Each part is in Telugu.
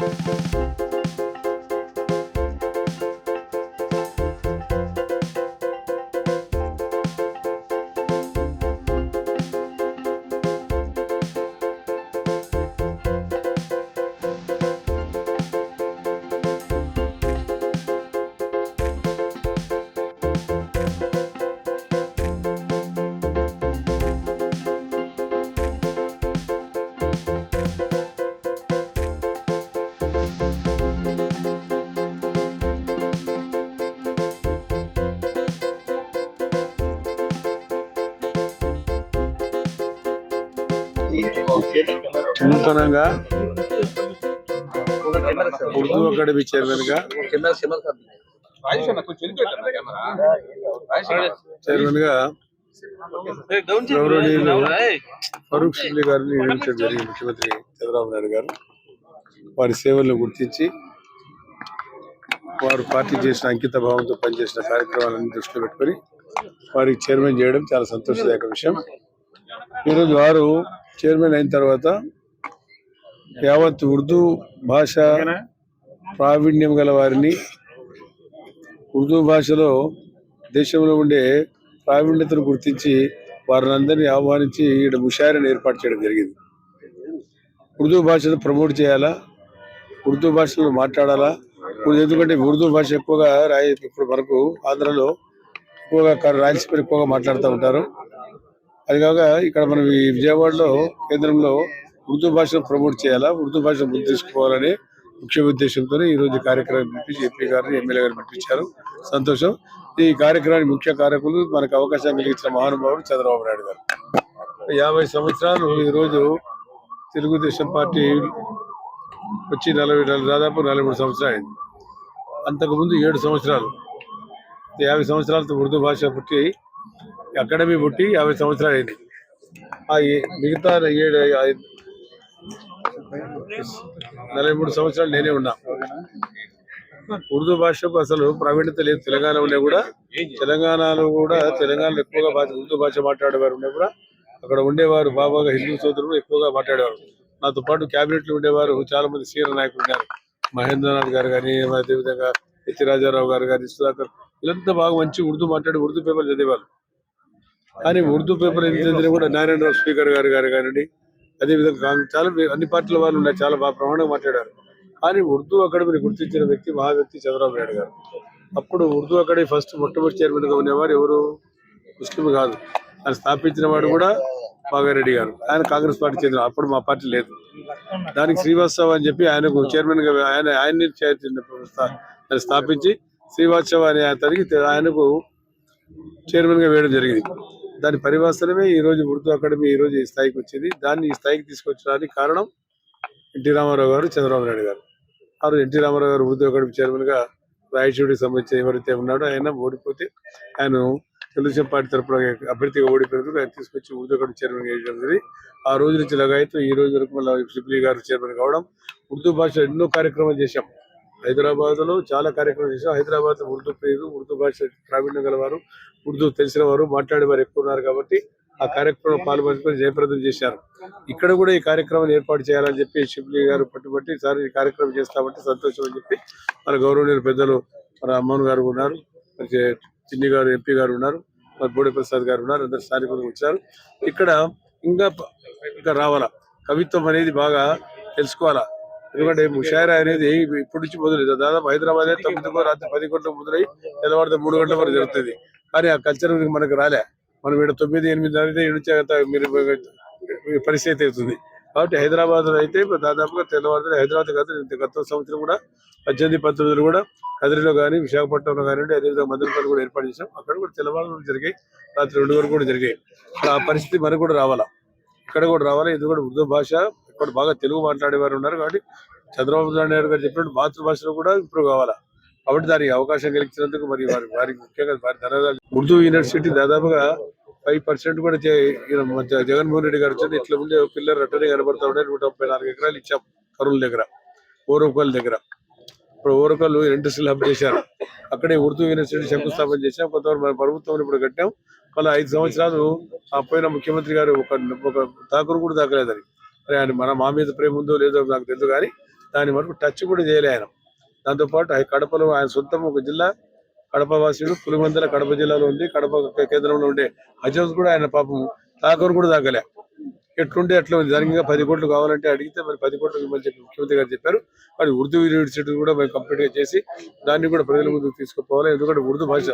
Música నూతనంగా ఉర్దూ అకాడమీ చైర్మన్గా చైర్మన్గా గౌరవనీయులు ఫరూక్ గారిని నియమించడం జరిగింది. ముఖ్యమంత్రి చంద్రబాబు నాయుడు గారు. వారి సేవలను గుర్తించి వారు పార్టీ చేసిన అంకిత భావంతో పనిచేసిన కార్యక్రమాలను దృష్టిలో పెట్టుకొని వారికి చైర్మన్ చేయడం చాలా సంతోషదాయక విషయం. ఈరోజు వారు చైర్మన్ అయిన తర్వాత యావత్ ఉర్దూ భాష ప్రావీణ్యం గల వారిని ఉర్దూ భాషలో దేశంలో ఉండే ప్రావీణ్యతను గుర్తించి వారిని అందరినీ ఆహ్వానించి ఇక్కడ ముషాయిరాని ఏర్పాటు చేయడం జరిగింది. ఉర్దూ భాషను ప్రమోట్ చేయాలా? ఉర్దూ భాషలో మాట్లాడాలా? ఎందుకంటే ఉర్దూ భాష ఎక్కువగా రాయ ఇప్పుడు మనకు ఆంధ్రలో ఎక్కువగా రాయలసీమ ఎక్కువగా మాట్లాడుతూ ఉంటారు. అది కాక ఇక్కడ మనం ఈ విజయవాడలో కేంద్రంలో ఉర్దూ భాషను ప్రమోట్ చేయాలా? ఉర్దూ భాషను ముందు తీసుకోవాలని ముఖ్య ఉద్దేశంతో ఈ రోజు కార్యక్రమం పిలిపించి ఎంపీ గారిని ఎమ్మెల్యే గారిని పిలిపించారు. సంతోషం. ఈ కార్యక్రమానికి ముఖ్య కారకులు మనకు అవకాశం కలిగించిన మహానుభావుడు చంద్రబాబు నాయుడు గారు. యాభై సంవత్సరాలు ఈ రోజు తెలుగుదేశం పార్టీ వచ్చి నలభై నలభై- దాదాపు నలభై మూడు సంవత్సరాలు అయింది. అంతకుముందు ఏడు సంవత్సరాలు. యాభై సంవత్సరాలతో ఉర్దూ భాష పుట్టి అకాడమీ పుట్టి యాభై సంవత్సరాలు అయింది. ఆ ఏ- మిగతా ఏడు నలభై మూడు సంవత్సరాలు నేనే ఉన్నా. ఉర్దూ భాషకు అసలు ప్రావీణ్యత లేదు. తెలంగాణలో కూడా తెలంగాణలో కూడా తెలంగాణలో ఎక్కువగా భాష ఉర్దూ భాష మాట్లాడేవారు ఉన్నా కూడా అక్కడ ఉండేవారు బాబాగా హిందూ సోదరులు ఎక్కువగా మాట్లాడేవారు. నాతో పాటు క్యాబినెట్లో ఉండేవారు చాలా మంది సీనియర్ నాయకులు ఉన్నారు. మహేంద్రనాథ్ గారు కానీ అదేవిధంగా హెచ్ రాజారావు గారు కానీ సుధాకర్ వీళ్ళంతా బాగా మంచి ఉర్దూ మాట్లాడి ఉర్దూ పేపర్ చదివేవారు కానీ ఉర్దూ పేపర్ ఎంత కూడా నారాయణరావు స్పీకర్ గారు గారు కానివ్వండి అదేవిధంగా చాలా అన్ని పార్టీల వాళ్ళు ఉన్నాయి చాలా బాగా ప్రమాణంగా మాట్లాడారు. కానీ ఉర్దూ అకాడమీని గుర్తించిన వ్యక్తి మహా వ్యక్తి చంద్రబాబు నాయుడు గారు. అప్పుడు ఉర్దూ అకాడమీ ఫస్ట్ మొట్టమొదటి చైర్మన్గా ఉండేవారు ఎవరు? ముస్లిం కాదు. ఆయన స్థాపించిన వాడు కూడా బాగారెడ్డి గారు. ఆయన కాంగ్రెస్ పార్టీ చెందిన అప్పుడు మా పార్టీ లేదు. దానికి శ్రీవాత్సవ అని చెప్పి ఆయనకు చైర్మన్గా ఆయన ఆయన్ని చే- ఆయన స్థాపించి శ్రీవాత్సవ అనే అతనికి ఆయనకు చైర్మన్గా వేయడం జరిగింది. దాని పరివాసనమే ఈ రోజు ఉర్దూ అకాడమీ ఈ రోజు ఈ స్థాయికి వచ్చింది. దాన్ని ఈ స్థాయికి తీసుకొచ్చడానికి కారణం ఎన్టీ రామారావు గారు చంద్రబాబు నాయుడు గారు. ఆ రోజు ఎన్టీ రామారావు గారు ఉర్దూ అకాడమీ చైర్మన్గా రాయచూడికి సంబంధించి ఎవరైతే ఉన్నాడో ఆయన ఓడిపోతే ఆయన తెలుగుదేశం పార్టీ తరపున అభ్యర్థిగా ఓడిపోయినందుకు ఆయన తీసుకొచ్చి ఉర్దూ అకాడమీ చైర్మన్ చేయడం ఆ రోజు నుంచి లగాయతూ ఈ రోజు వరకు మళ్ళీ సిబ్లీ గారు చైర్మన్ కావడం ఉర్దూ భాష ఎన్నో కార్యక్రమాలు చేశాం. హైదరాబాద్లో చాలా కార్యక్రమాలు చేశాం హైదరాబాద్ ఉర్దూ పేరు ఉర్దూ భాష ప్రావీణ్యం గలవారు ఉర్దూ తెలిసిన వారు మాట్లాడేవారు ఎక్కువ ఉన్నారు కాబట్టి ఆ కార్యక్రమంలో పాల్పంచుకొని జయప్రదం చేశారు. ఇక్కడ కూడా ఈ కార్యక్రమాన్ని ఏర్పాటు చేయాలని చెప్పి షిబ్లీ గారు పట్టుబట్టి ఈసారి ఈ కార్యక్రమం చేస్తామంటే సంతోషం అని చెప్పి మన గౌరవనీయులు పెద్దలు మన అమ్మను గారు ఉన్నారు మరి చిన్ని గారు ఎంపీ గారు ఉన్నారు మరి బోడి ప్రసాద్ గారు ఉన్నారు అందరు స్థానికులు వచ్చారు. ఇక్కడ ఇంకా ఇంకా రావాలా? కవిత్వం అనేది బాగా తెలుసుకోవాలా? ఎందుకంటే ముషాయిరా అనేది ఇప్పటి నుంచి మొదలైంది. దాదాపు హైదరాబాద్ తొమ్మిదికో రాత్రి పది గంటలకు మొదలై తెల్లవారితే మూడు గంటల వరకు జరుగుతుంది. కానీ ఆ కల్చర్ మనకు రాలే. మనం ఇక్కడ తొమ్మిది ఎనిమిది జరిగితే ఏడు మీరు పరిస్థితి అవుతుంది. కాబట్టి హైదరాబాద్లో అయితే దాదాపుగా తెల్లవారు హైదరాబాద్ కాదు గత సంవత్సరం కూడా పద్దెనిమిది పంతొమ్మిదిలో కూడా కదిరిలో కానీ విశాఖపట్నంలో కానివ్వండి అదేవిధంగా మదనపల్లి కూడా ఏర్పాటు చేసాం అక్కడ కూడా తెల్లవారు జరిగాయి. రాత్రి రెండు వరకు కూడా జరిగాయి. ఆ పరిస్థితి మనకు కూడా రావాలా? ఇక్కడ కూడా రావాలి? ఇది కూడా ఉర్దూ భాష ఇప్పుడు బాగా తెలుగు మాట్లాడేవారు ఉన్నారు కాబట్టి చంద్రబాబు నాయుడు గారు చెప్పినట్టు మాతృభాషలో కూడా ఇంప్రూవ్ కావాలా? కాబట్టి దానికి అవకాశం కలిగించినందుకు మరి వారి వారికి ముఖ్యంగా వారి ధన్యవాదాలు ఉర్దూ యూనివర్సిటీ దాదాపుగా ఫైవ్ పర్సెంట్ కూడా జగన్మోహన్ రెడ్డి గారు వచ్చి ఇట్లా ఉండే పిల్లలు అట్టనే కనబడతా ఉండే. నూట ముప్పై నాలుగు ఎకరాలు ఇచ్చాం కరువుల దగ్గర ఓరూకల్ దగ్గర. ఇప్పుడు ఓరకల్ రెండు హబ్ చేశారు. అక్కడే ఉర్దూ యూనివర్సిటీ శంకుస్థాపన చేశాం. కొంతవరకు మన ప్రభుత్వం ఇప్పుడు కట్టాం. మళ్ళీ ఐదు సంవత్సరాలు ఆ పోయిన ముఖ్యమంత్రి గారు ఒక ఒక తాకురు కూడా తాకలేదని ఆయన మన మా మీద ప్రేమ ఉందో లేదో నాకు తెలియదు కానీ దాని వరకు టచ్ కూడా చేయలే ఆయన. దాంతోపాటు ఆయన కడపలో ఆయన సొంతం ఒక జిల్లా కడప వాసుడు పులిమందల కడప జిల్లాలో ఉంది కడప కేంద్రంలో ఉండే హజోస్ కూడా ఆయన పాపం తాకరు కూడా తాగలే. ఎట్లుంటే అట్లా ఉంది. దానికి పది కోట్లు కావాలంటే అడిగితే మరి పది కోట్లు ఇవ్వాలని చెప్పి ముఖ్యమంత్రి గారు చెప్పారు. మరి ఉర్దూ యూనివర్సిటీ కూడా మేము కంప్లీట్గా చేసి దాన్ని కూడా ప్రజల ముందుకు తీసుకుపోవాలి. ఎందుకంటే ఉర్దూ భాష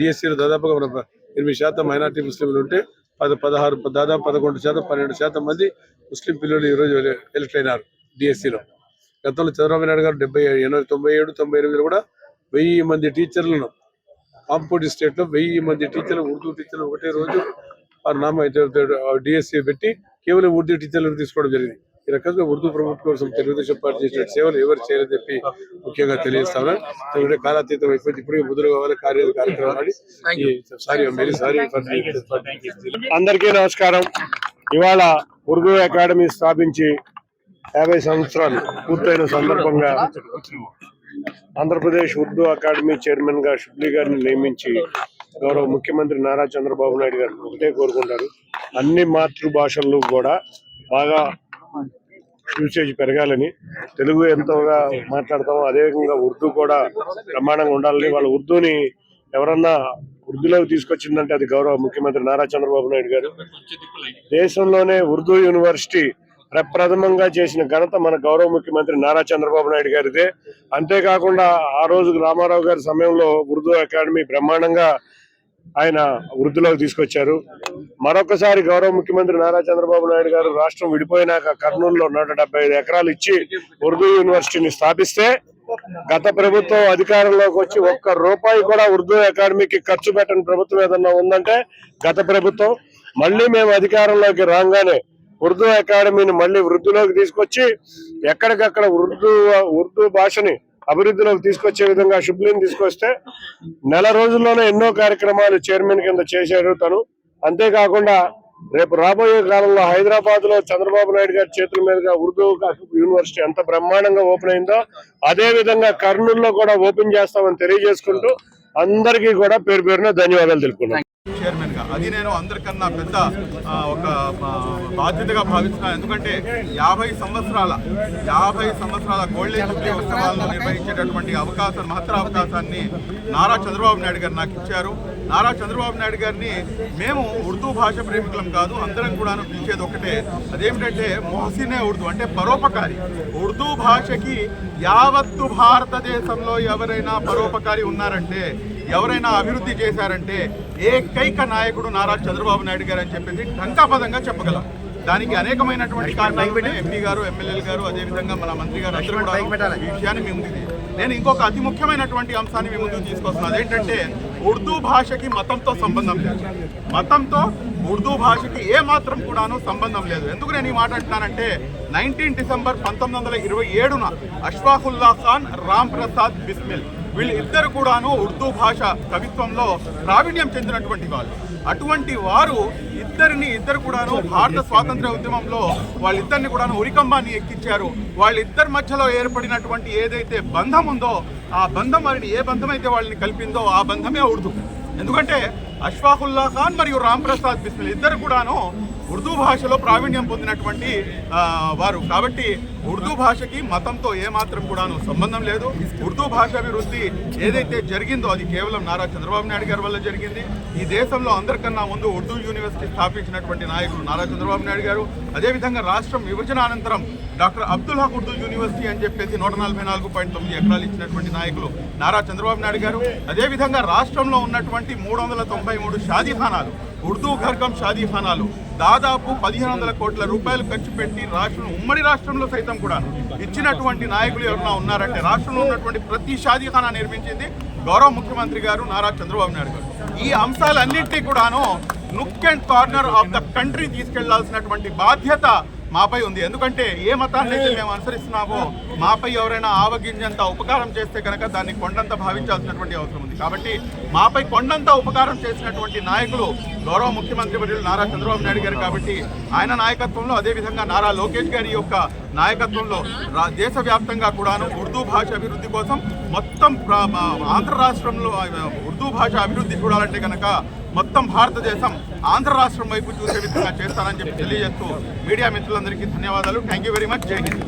డిఎస్సీలో దాదాపుగా మన ఎనిమిది శాతం మైనార్టీ ముస్లింలు ఉంటే పద పదహారు దాదాపు పదకొండు శాతం పన్నెండు శాతం మంది ముస్లిం పిల్లలు ఈ రోజు ఎలక్ట్ అయినారు డిఎస్సిలో గతంలో చంద్రబాబు నాయుడు గారు డెబ్బై ఎనభై తొంభై ఏడు తొంభై ఎనిమిదిలో కూడా వెయ్యి మంది టీచర్లను కాంపౌండ్ స్టేట్లో వెయ్యి మంది టీచర్లు ఉర్దూ టీచర్లు ఒకటే రోజు వారి నామ డిఎస్సి పెట్టి కేవలం ఉర్దూ టీచర్లను తీసుకోవడం జరిగింది. ఈ రకంగా ఉర్దూ ప్రభుత్వం కోసం తెలుగుదేశం పార్టీ చేసిన సేవలు ఎవరు చేయలేదని చెప్పి ముఖ్యంగా తెలియజేస్తాను ఎందుకంటే కాలాతీతం అయిపోయింది ఇప్పటికే ముద్ర కావాలి అందరికీ నమస్కారం. ఇవాళ ఉర్దూ అకాడమీ స్థాపించి యాభై సంవత్సరాలు పూర్తయిన సందర్భంగా ఆంధ్రప్రదేశ్ ఉర్దూ అకాడమీ చైర్మన్గా షుబ్లీ గారిని నియమించి గౌరవ ముఖ్యమంత్రి నారా చంద్రబాబు నాయుడు గారు ఒకటే కోరుకుంటారు. అన్ని మాతృభాషల్లో కూడా బాగా యూసేజ్ పెరగాలని తెలుగు ఎంతోగా మాట్లాడతామో అదే విధంగా ఉర్దూ కూడా ప్రమాణంగా ఉండాలని వాళ్ళ ఉర్దూని ఎవరన్నా ఉర్దూలోకి తీసుకొచ్చిందంటే అది గౌరవ ముఖ్యమంత్రి నారా చంద్రబాబు నాయుడు గారు. దేశంలోనే ఉర్దూ యూనివర్సిటీ ప్రప్రథమంగా చేసిన ఘనత మన గౌరవ ముఖ్యమంత్రి నారా చంద్రబాబు నాయుడు గారిదే. అంతేకాకుండా ఆ రోజు రామారావు గారి సమయంలో ఉర్దూ అకాడమీ బ్రహ్మాండంగా ఆయన వృద్ధిలోకి తీసుకొచ్చారు. మరొకసారి గౌరవ ముఖ్యమంత్రి నారా చంద్రబాబు నాయుడు గారు రాష్ట్రం విడిపోయినాక కర్నూలులో నూట ఎకరాలు ఇచ్చి ఉర్దూ యూనివర్సిటీని స్థాపిస్తే గత ప్రభుత్వం అధికారంలోకి వచ్చి ఒక్క రూపాయి కూడా ఉర్దూ అకాడమీకి ఖర్చు పెట్టని ప్రభుత్వం ఏదన్నా ఉందంటే గత ప్రభుత్వం. మళ్ళీ మేము అధికారంలోకి రాగానే ఉర్దూ అకాడమీని మళ్ళీ వృద్ధిలోకి తీసుకొచ్చి ఎక్కడికక్కడ ఉర్దూ ఉర్దూ భాషని అభివృద్ధిలోకి తీసుకొచ్చే విధంగా శుభ్లిని తీసుకొస్తే నెల రోజుల్లోనే ఎన్నో కార్యక్రమాలు చైర్మన్ కింద చేశారు తను. అంతేకాకుండా రేపు రాబోయే కాలంలో హైదరాబాద్లో చంద్రబాబు నాయుడు గారి చేతుల మీదుగా ఉర్దూ యూనివర్సిటీ ఎంత బ్రహ్మాండంగా ఓపెన్ అయిందో అదే విధంగా కర్నూలులో కూడా ఓపెన్ చేస్తామని తెలియజేసుకుంటూ అందరికీ కూడా పేరు పేరున ధన్యవాదాలు తెలుపుకున్నాను అది నేను అందరికన్నా పెద్ద ఒక బాధ్యతగా భావిస్తున్నాను ఎందుకంటే యాభై సంవత్సరాల యాభై సంవత్సరాల గోల్డెన్ జూబ్లీ ఉత్సవాలను నిర్వహించేటటువంటి అవకాశం మహత్తర అవకాశాన్ని నారా చంద్రబాబు నాయుడు గారు నాకు ఇచ్చారు. నారా చంద్రబాబు నాయుడు గారిని మేము ఉర్దూ భాష ప్రేమికులం కాదు అందరం కూడా పిలిచేది ఒకటే. అదేమిటంటే మొహసినే ఉర్దూ అంటే పరోపకారి. ఉర్దూ భాషకి యావత్తు భారతదేశంలో ఎవరైనా పరోపకారి ఉన్నారంటే ఎవరైనా అభివృద్ధి చేశారంటే ఏకైక నాయకుడు నారా చంద్రబాబు నాయుడు గారు అని చెప్పేసి టంకాపదంగా చెప్పగలం. దానికి అనేకమైనటువంటి కారణాలు ఎంపీ గారు ఎమ్మెల్యేలు గారు అదేవిధంగా మన మంత్రి గారు అందరూ కూడా ఈ విషయాన్ని మీ ముందుకు తీ- నేను ఇంకొక అతి ముఖ్యమైనటువంటి అంశాన్ని మీ ముందుకు తీసుకొస్తున్నాను అదేంటంటే ఉర్దూ భాషకి మతంతో సంబంధం లేదు. మతంతో ఉర్దూ భాషకి ఏ మాత్రం కూడాను సంబంధం లేదు. ఎందుకు నేను ఈ మాట అంటున్నానంటే నైన్టీన్ డిసెంబర్ పంతొమ్మిది వందల ఇరవై ఏడున అష్ఫాకుల్లా ఖాన్ రామ్ ప్రసాద్ బిస్మిల్ వీళ్ళు ఇద్దరు కూడాను ఉర్దూ భాష కవిత్వంలో ప్రావీణ్యం చెందినటువంటి వాళ్ళు. అటువంటి వారు ఇద్దరిని ఇద్దరు కూడాను భారత స్వాతంత్ర ఉద్యమంలో వాళ్ళిద్దరిని కూడాను ఉరికంబాన్ని ఎక్కించారు. వాళ్ళిద్దరి మధ్యలో ఏర్పడినటువంటి ఏదైతే బంధం ఉందో ఆ బంధం వారిని ఏ బంధం అయితే వాళ్ళని కలిపిందో ఆ బంధమే ఉర్దూ. ఎందుకంటే అష్ఫాకుల్లా ఖాన్ మరియు రామ్ ప్రసాద్ బిస్మిల్ ఇద్దరు కూడాను ఉర్దూ భాషలో ప్రావీణ్యం పొందినటువంటి వారు. కాబట్టి ఉర్దూ భాషకి మతంతో ఏమాత్రం కూడాను సంబంధం లేదు. ఉర్దూ భాష అభివృద్ధి ఏదైతే జరిగిందో అది కేవలం నారా చంద్రబాబు నాయుడు గారి వల్ల జరిగింది. ఈ దేశంలో అందరికన్నా ముందు ఉర్దూ యూనివర్సిటీ స్థాపించినటువంటి నాయకుడు నారా చంద్రబాబు నాయుడు గారు. అదేవిధంగా రాష్ట్రం విభజన అనంతరం డాక్టర్ అబ్దుల్ హక్ ఉర్దూ యూనివర్సిటీ అని చెప్పేసి నూట నలభై నాలుగు పాయింట్ తొమ్మిది ఎకరాలు ఇచ్చినటువంటి నాయకులు నారా చంద్రబాబు నాయుడు గారు. అదేవిధంగా రాష్ట్రంలో ఉన్నటువంటి మూడు వందల తొంభై మూడు షాదీఖానాలు ఉర్దూ ఘర్గం షాదీఖానాలు. దాదాపు పదిహేను వందల కోట్ల రూపాయలు ఖర్చు పెట్టి రాష్ట్రం ఉమ్మడి రాష్ట్రంలో సైతం కూడా ఇచ్చినటువంటి నాయకులు ఎవరైనా ఉన్నారంటే రాష్ట్రంలో ఉన్నటువంటి ప్రతి షాదీఖానా నిర్మించింది గౌరవ ముఖ్యమంత్రి గారు నారా చంద్రబాబు నాయుడు గారు. ఈ అంశాలన్నింటినీ కూడాను nook and corner of the country తీసుకెళ్ళాల్సినటువంటి బాధ్యత మాపై ఉంది. ఎందుకంటే ఏ మతాన్ని అయితే మేము అనుసరిస్తున్నామో మాపై ఎవరైనా ఆవగింజంత ఉపకారం చేస్తే కనుక దాన్ని కొండంత భావించాల్సినటువంటి అవసరం ఉంది. కాబట్టి మాపై కొండంత ఉపకారం చేసినటువంటి నాయకులు గౌరవ ముఖ్యమంత్రి వర్యులు నారా చంద్రబాబు నాయుడు గారు కాబట్టి ఆయన నాయకత్వంలో అదేవిధంగా నారా లోకేష్ గారి యొక్క నాయకత్వంలో రా- దేశవ్యాప్తంగా కూడాను ఉర్దూ భాష అభివృద్ధి కోసం మొత్తం ఆంధ్ర రాష్ట్రంలో ఉర్దూ భాష అభివృద్ధి చూడాలంటే కనుక మొత్తం భారతదేశం ఆంధ్ర రాష్ట్రం వైపు చూసే విధంగా చేస్తానని చెప్పి తెలియజేస్తూ మీడియా మిత్రులందరికీ ధన్యవాదాలు. థ్యాంక్ యూ వెరీ మచ్ జై హింద్.